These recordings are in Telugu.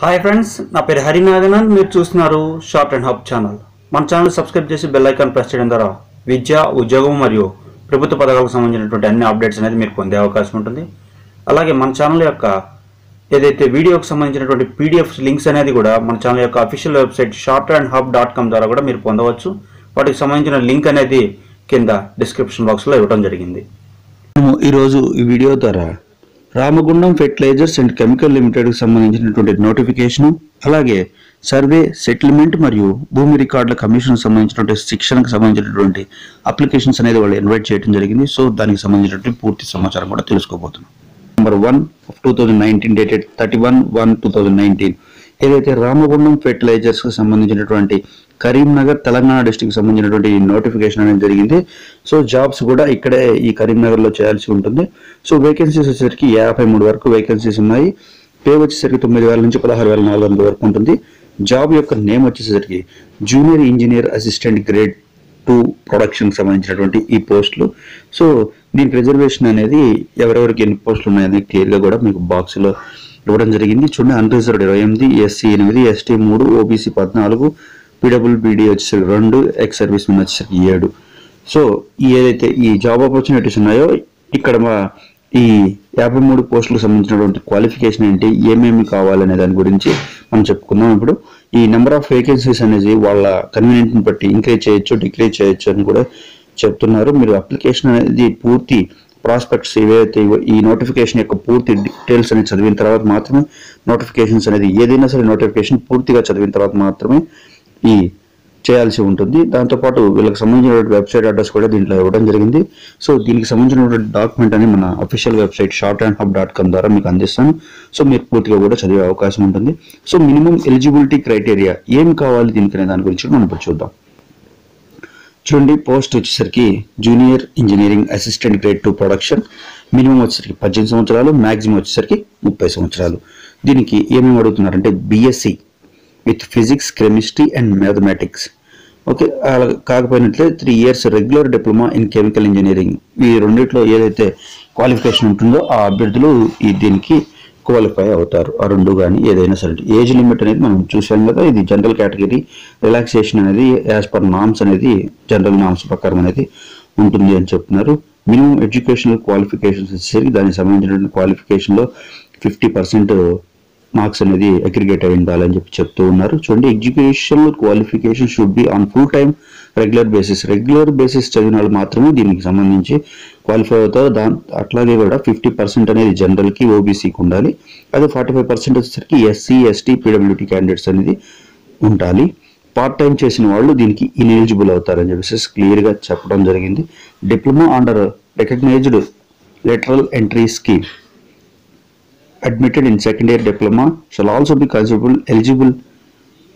హాయ్ ఫ్రెండ్స్ నా పేరు హరినాగనన్ మీరు చూస్తున్నారు షార్ట్ అండ్ హబ్ ఛానల్ మన ఛానల్ సబ్స్క్రైబ్ చేసి బెల్ ఐకాన్ ప్రెస్ చేయడం ద్వారా విద్య ఉద్యోగం మరియు ప్రభుత్వ పథకాలకు సంబంధించినటువంటి అన్ని అప్డేట్స్ అనేది మీరు పొందే అవకాశం ఉంటుంది. అలాగే మన ఛానల్ యొక్క ఏదైతే వీడియోకి సంబంధించినటువంటి పీడిఎఫ్ లింక్స్ అనేది కూడా మన ఛానల్ యొక్క official website short and hub dot com ద్వారా కూడా మీరు పొందవచ్చు. వాటికి సంబంధించిన లింక్ అనేది కింద డిస్క్రిప్షన్ బాక్స్లో ఇవ్వడం జరిగింది. ఈరోజు ఈ వీడియో ద్వారా రామగుండం ఫెర్టిలైజర్స్ అండ్ కెమికల్ లిమిటెడ్కి సంబంధించినటువంటి నోటిఫికేషన్ అలాగే సర్వే సెటిల్మెంట్ మరియు భూమి రికార్డుల కమిషన్ సంబంధించినటువంటి శిక్షణకు సంబంధించినటువంటి అప్లికేషన్స్ అనేది వాళ్ళు ఇన్వైట్ చేయడం జరిగింది. సో దానికి సంబంధించినటువంటి పూర్తి సమాచారం కూడా తెలుసుకోబోతున్నాం. Number one of two thousand nineteen dated thirty one one two thousand nineteen ఏదైతే రామగుండం ఫెర్టిలైజర్స్కి సంబంధించినటువంటి కరీంనగర్ తెలంగాణ డిస్టిక్ సంబంధించినటువంటి నోటిఫికేషన్ అనేది జరిగింది. సో జాబ్స్ కూడా ఇక్కడే ఈ కరీంనగర్లో చేయాల్సి ఉంటుంది. సో వేకెన్సీస్ వచ్చేసరికి యాభై మూడు వరకు వేకెన్సీస్ ఉన్నాయి. పే వచ్చేసరికి తొమ్మిది వేల నుంచి పదహారు వేల నాలుగు వందల వరకు ఉంటుంది. జాబ్ యొక్క నేమ్ వచ్చేసరికి junior engineer assistant grade two ప్రొడక్షన్కి సంబంధించినటువంటి ఈ పోస్టులు. సో దీనికి రిజర్వేషన్ అనేది ఎవరెవరికి ఎన్ని పోస్టులు ఉన్నాయనేది క్లియర్గా కూడా మీకు బాక్స్లో ఇవ్వడం జరిగింది. చూడండి అన్రిజర్వ్డ్ ఇరవై ఎనిమిది ఎస్సీ ఎనిమిది ఎస్టీ మూడు ఓబీసీ పద్నాలుగు పీడబ్ల్యూబీడీ వచ్చేసరికి రెండు ఎక్స్ సర్వీస్ మెన్ వచ్చేసరికి ఏడు. సో ఏదైతే ఈ జాబ్ ఆపర్చునిటీస్ ఉన్నాయో ఇక్కడ మా ఈ యాభై మూడు పోస్టులకు సంబంధించినటువంటి క్వాలిఫికేషన్ ఏంటి ఏమేమి కావాలనే దాని గురించి మనం చెప్పుకుందాం. ఇప్పుడు ఈ నెంబర్ ఆఫ్ వేకెన్సీస్ అనేది వాళ్ళ కన్వీనియంట్ని బట్టి ఇంక్రీజ్ చేయొచ్చు డిక్రీజ్ చేయొచ్చు అని కూడా చెప్తున్నారు. మీరు అప్లికేషన్ అనేది పూర్తి ప్రాస్పెక్ట్స్ ఏవైతే ఈ నోటిఫికేషన్ యొక్క పూర్తి డీటెయిల్స్ అనేది చదివిన తర్వాత మాత్రమే నోటిఫికేషన్స్ అనేది ఏదైనా సరే నోటిఫికేషన్ పూర్తిగా చదివిన తర్వాత మాత్రమే ఈ చేయాల్సి ఉంటుంది. దాంతోపాటు వీళ్ళకి సంబంధించిన వెబ్సైట్ అడ్రస్ కూడా దీంట్లో ఇవ్వడం జరిగింది. సో దీనికి సంబంధించినటువంటి డాక్యుమెంట్ అని మన official website short and hub dot com ద్వారా మీకు అందిస్తాను. సో మీరు పూర్తిగా కూడా చదివే అవకాశం ఉంటుంది. సో మినిమం ఎలిజిబిలిటీ క్రైటీరియా ఏం కావాలి దీనికి దాని గురించి మనం ఇప్పుడు చూద్దాం. చూడండి పోస్ట్ వచ్చేసరికి junior engineering assistant grade two production minimum వచ్చేసరికి పద్దెనిమిది సంవత్సరాలు మ్యాక్సిమం వచ్చేసరికి ముప్పై సంవత్సరాలు. దీనికి ఏమేమి అడుగుతున్నారంటే BSc with physics chemistry and mathematics. Okay అలా కాకపోయినట్లే three years regular diploma in chemical engineering. ఈ రెండిట్లో ఏదైతే క్వాలిఫికేషన్ ఉంటుందో ఆ అభ్యర్థులు ఈ దీనికి క్వాలిఫై అవుతారు. ఆ రెండు కానీ ఏదైనా సరే. ఏజ్ లిమిట్ అనేది మనం చూసాం కదా ఇది జనరల్ కేటగిరీ. రిలాక్సేషన్ అనేది యాజ్ పర్ నామ్స్ అనేది జనరల్ నామ్స్ ప్రకారం అనేది ఉంటుంది అని చెప్తున్నారు. మినిమం ఎడ్యుకేషనల్ క్వాలిఫికేషన్స్ వచ్చేసరికి దానికి సంబంధించిన క్వాలిఫికేషన్లో ఫిఫ్టీ పర్సెంట్ మార్క్స్ అనేది అగ్రిగేట్ అయి ఉండాలని చెప్పి చెప్తూ ఉన్నారు. చూడండి education qualification should be on full time regular basis regular basis చదివిన వాళ్ళు మాత్రమే దీనికి సంబంధించి క్వాలిఫై అవుతారు. దాని అట్లాగే కూడా ఫిఫ్టీ పర్సెంట్ అనేది జనరల్కి ఓబీసీకి ఉండాలి. అదే ఫార్టీ ఫైవ్ పర్సెంట్ వచ్చేసరికి ఎస్సీ ఎస్టీ పీడబ్ల్యూటీ క్యాండిడేట్స్ అనేది ఉండాలి. పార్ట్ టైం చేసిన వాళ్ళు దీనికి ఇనెలిజిబుల్ అవుతారని చెప్పేసి క్లియర్గా చెప్పడం జరిగింది. Diploma under recognised lateral entry scheme admitted in second year diploma shall also be considerable eligible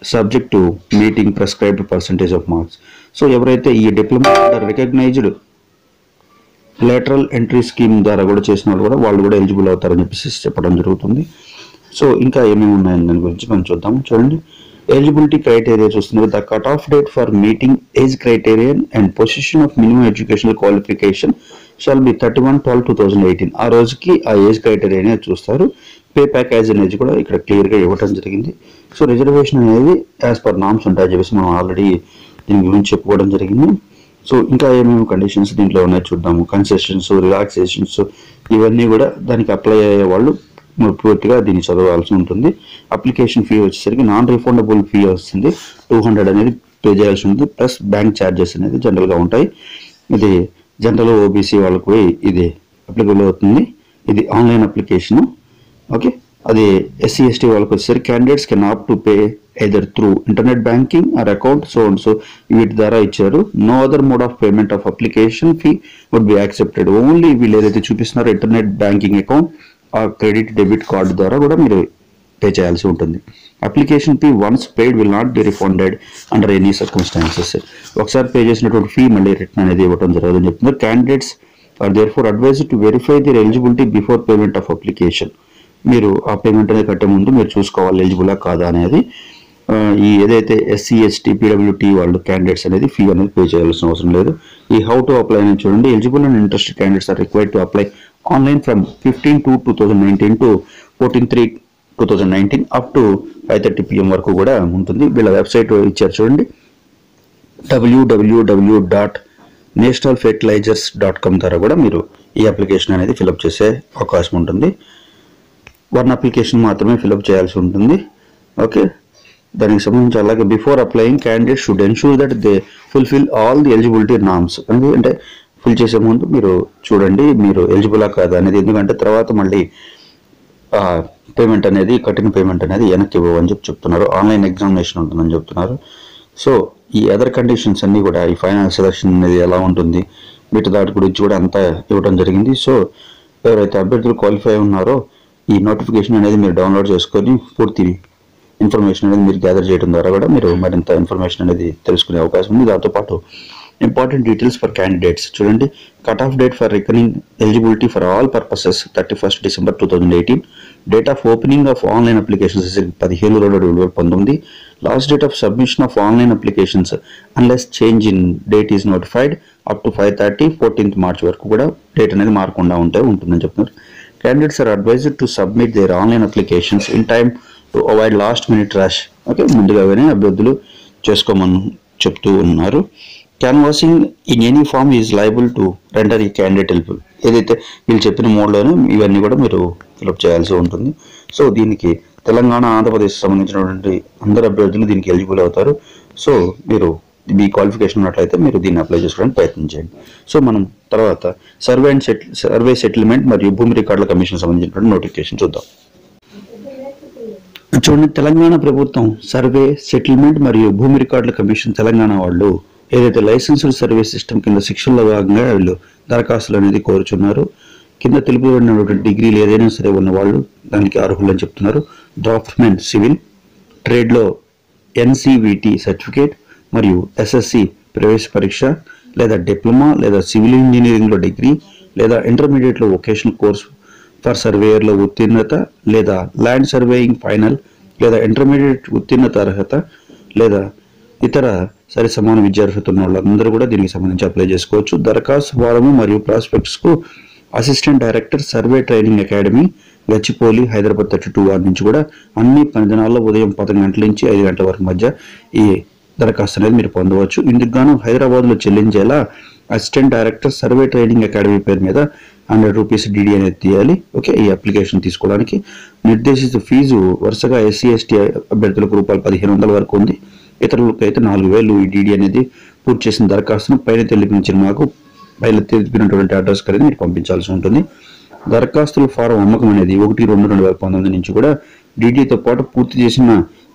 subject to meeting prescribed percentage of marks. So ఎవరైతే ఈ diploma recognised lateral entry scheme ద్వారా కూడా చేసిన వాళ్ళు కూడా వాళ్ళు కూడా ఎలిజిబుల్ అవుతారని చెప్పేసి చెప్పడం జరుగుతుంది. సో ఇంకా ఏమేమి ఉన్నాయని దాని గురించి మనం చూద్దాం చూడండి. ఎలిజిబిలిటీ క్రైటీరియా చూస్తున్నారు the cut off date for meeting age criterion and position of minimum educational qualification shall be thirty one twelve two thousand eighteen ఆ రోజుకి ఆ ఏజ్ క్రైటీరియా అనేది చూస్తారు. పే ప్యాకేజ్ అనేది కూడా ఇక్కడ క్లియర్గా ఇవ్వడం జరిగింది. సో రిజర్వేషన్ అనేది యాజ్ పర్ నామ్స్ ఉంటాయని చెప్పేసి మనం ఆల్రెడీ దీని గురించి చెప్పుకోవడం జరిగింది. సో ఇంకా ఏమేమి కండిషన్స్ దీంట్లో ఉన్నాయో చూద్దాము. కన్సెషన్స్ రిలాక్సేషన్స్ ఇవన్నీ కూడా దానికి అప్లై అయ్యే వాళ్ళు పూర్తిగా దీన్ని చదవాల్సి ఉంటుంది. అప్లికేషన్ ఫీ వచ్చేసరికి నాన్ రిఫండబుల్ ఫీ వస్తుంది. టూ హండ్రెడ్ అనేది పే చేయాల్సి ఉంటుంది. ప్లస్ బ్యాంక్ ఛార్జెస్ అనేది జనరల్గా ఉంటాయి. ఇది జనరల్ ఓబీసీ వాళ్ళకు ఇది అప్లికబుల్ అవుతుంది. ఇది ఆన్లైన్ అప్లికేషను ఓకే అది ఎస్సీ ఎస్టీ వాళ్ళకి వచ్చేసరికి candidates can opt to pay either through internet banking or account so and so వీటి ద్వారా ఇచ్చారు. No other mode of payment of application fee would be accepted only వీళ్ళు ఏదైతే చూపిస్తున్నారో ఇంటర్నెట్ బ్యాంకింగ్ అకౌంట్ ఆ క్రెడిట్ డెబిట్ కార్డు ద్వారా కూడా మీరు పే చేయాల్సి ఉంటుంది. Application fee once paid will not be refunded under any circumstances ఒకసారి పే చేసినటువంటి ఫీ మళ్ళీ రిటర్న్ అనేది ఇవ్వడం జరగదని చెప్తున్నారు candidates are therefore advise to verify their eligibility before payment of application మీరు ఆ పేమెంట్ అనేది కట్టే ముందు మీరు చూసుకోవాలి ఎలిజిబులా కాదా అనేది. ఈ ఏదైతే ఎస్సీ ఎస్టీ పీడబ్ల్యూటీ వాళ్ళు క్యాండిడేట్స్ అనేది ఫీ అనేది పే చేయాల్సిన అవసరం లేదు. ఈ హౌ టు అప్లై అని చూడండి. Eligible and interested candidates are required to apply online from fifteen to two thousand nineteen to fourteen three two thousand nineteen up to five thirty PM వరకు కూడా ఉంటుంది. వీళ్ళ వెబ్సైట్ ఇచ్చారు చూడండి. డబ్ల్యూడబ్ల్యూడబ్ల్యూ dot National Fertilizers dot com ద్వారా కూడా మీరు ఈ అప్లికేషన్ అనేది ఫిలప్ చేసే అవకాశం ఉంటుంది. వన్ అప్లికేషన్ మాత్రమే ఫిలప్ చేయాల్సి ఉంటుంది. ఓకే? దానికి సంబంధించి అలాగే before applying candidate should ensure that they fulfil all the eligibility norms అనేది అంటే ఫిల్ చేసే ముందు మీరు చూడండి మీరు ఎలిజిబులా కాదా అనేది. ఎందుకంటే తర్వాత మళ్ళీ పేమెంట్ అనేది కఠిన పేమెంట్ అనేది వెనక్కి ఇవ్వమని చెప్పి చెప్తున్నారు. ఆన్లైన్ ఎగ్జామినేషన్ ఉంటుందని చెప్తున్నారు. సో ఈ అదర్ కండిషన్స్ అన్నీ కూడా ఈ ఫైనల్ సెలక్షన్ అనేది ఎలా ఉంటుంది వీటి దాటి గురించి కూడా అంతా ఇవ్వడం జరిగింది. సో ఎవరైతే అభ్యర్థులు క్వాలిఫై ఉన్నారో ఈ నోటిఫికేషన్ అనేది మీరు డౌన్లోడ్ చేసుకొని పూర్తి ఇన్ఫర్మేషన్ అనేది మీరు గ్యాదర్ చేయడం ద్వారా కూడా మీరు మరింత ఇన్ఫర్మేషన్ అనేది తెలుసుకునే అవకాశం ఉంది. దాంతోపాటు ఇంపార్టెంట్ డీటెయిల్స్ ఫర్ క్యాండిడేట్స్ చూడండి cut off date for reckoning eligibility for all purposes thirty first December two thousand eighteen date of opening of online applications పదిహేను రెండు రెండు వేల పంతొమ్మిది. Last date of submission of online applications unless change in date is notified up to five thirty fourteenth March వరకు కూడా డేట్ అనేది మారకుండా ఉంటే ఉంటుందని చెప్తున్నారు. Candidates are advised to submit their online applications in time to avoid last minute rush okay ముందుగానే అభ్యర్థులు చేసుకోమని చెప్తూ ఉన్నారు. Canvassing in any form is liable to render the candidate help ఏదైతే వీళ్ళు చెప్పిన మోడ్లోనే ఇవన్నీ కూడా మీరు ఫిలప్ చేయాల్సి ఉంటుంది. సో దీనికి తెలంగాణ ఆంధ్రప్రదేశ్ సంబంధించినటువంటి అందరు అభ్యర్థులు దీనికి ఎలిజిబుల్ అవుతారు. సో మీరు మీ క్వాలిఫికేషన్ ఉన్నట్లయితే మీరు దీన్ని అప్లై చేసుకోవడానికి ప్రయత్నం చేయండి. సో మనం తర్వాత survey and settle survey settlement మరియు భూమి రికార్డుల కమిషన్ సంబంధించినటువంటి నోటిఫికేషన్ చూద్దాం. చూడండి తెలంగాణ ప్రభుత్వం సర్వే సెటిల్మెంట్ మరియు భూమి రికార్డుల కమిషన్ తెలంగాణ వాళ్ళు ఏదైతే లైసెన్స్డ్ సర్వే సిస్టమ్ కింద శిక్షణలో భాగంగా వీళ్ళు దరఖాస్తులు అనేది కోరుచున్నారు. కింద తెలుపబడినటువంటి డిగ్రీలు ఏదైనా సరే ఉన్న వాళ్ళు దానికి అర్హులని చెప్తున్నారు. డ్రాఫ్ట్మెన్ సివిల్ ట్రేడ్లో ఎన్సీవీటీ సర్టిఫికేట్ మరియు ఎస్ఎస్సి ప్రవేశ పరీక్ష లేదా డిప్లొమా లేదా సివిల్ ఇంజనీరింగ్లో డిగ్రీ లేదా ఇంటర్మీడియట్లో వొకేషనల్ కోర్స్ ఫర్ సర్వేయర్లో ఉత్తీర్ణత లేదా ల్యాండ్ సర్వేయింగ్ ఫైనల్ లేదా ఇంటర్మీడియట్ ఉత్తీర్ణత అర్హత లేదా ఇతర సరి సమాన విద్యార్హత ఉన్న వాళ్ళందరూ కూడా దీనికి సంబంధించి అప్లై చేసుకోవచ్చు. దరఖాస్తు ఫారము మరియు ప్రాస్పెక్ట్స్కు assistant director survey training academy Gachibowli Hyderabad thirty two వారి నుంచి కూడా అన్ని పని దినాల్లో ఉదయం పది గంటల నుంచి ఐదు గంటల వరకు మధ్య ఈ దరఖాస్తు అనేది మీరు పొందవచ్చు. ఇందుకు గాను హైదరాబాద్లో చెల్లించేలా assistant director survey training academy పేరు మీద హండ్రెడ్ రూపీస్ డిడి అనేది తీయాలి. ఓకే ఈ అప్లికేషన్ తీసుకోవడానికి నిర్దేశిత ఫీజు వరుసగా ఎస్సీ ఎస్టీ అభ్యర్థులకు రూపాయలు పదిహేను వందల వరకు ఉంది. ఇతరులకు అయితే నాలుగు వేలు ఈ డిడి అనేది పూర్తి చేసిన దరఖాస్తును పైన తెలిపించిన మాకు పైన తెలిపినటువంటి అడ్రస్ అనేది మీరు పంపించాల్సి ఉంటుంది. దరఖాస్తుల ఫారం అమ్మకం అనేది ఒకటి రెండు రెండు వేల పంతొమ్మిది నుంచి కూడా డీడీతో పాటు పూర్తి చేసిన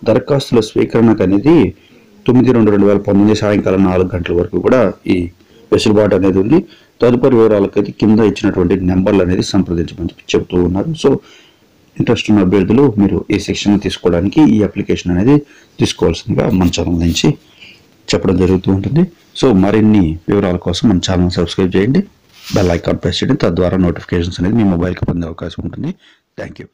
దరఖాస్తుల స్వీకరణకు అనేది తొమ్మిది రెండు రెండు వేల పంతొమ్మిది సాయంకాలం నాలుగు గంటల వరకు కూడా ఈ వెసులుబాటు అనేది ఉంది. తదుపరి వివరాలకైతే కింద ఇచ్చినటువంటి నెంబర్లు అనేది సంప్రదించమని చెబుతూ ఉన్నారు. సో ఇంట్రెస్ట్ ఉన్న అభ్యర్థులు మీరు ఈ శిక్షణ తీసుకోవడానికి ఈ అప్లికేషన్ అనేది తీసుకోవాల్సిందిగా మన ఛానల్ నుంచి చెప్పడం జరుగుతూ ఉంటుంది. సో మరిన్ని వివరాల కోసం మన ఛానల్ సబ్స్క్రైబ్ చేయండి. బెల్ ఐకాన్ ప్రెస్ చేయండి తద్వారా నోటిఫికేషన్స్ అనేది మీ మొబైల్కి పొందే అవకాశం ఉంటుంది. Thank you.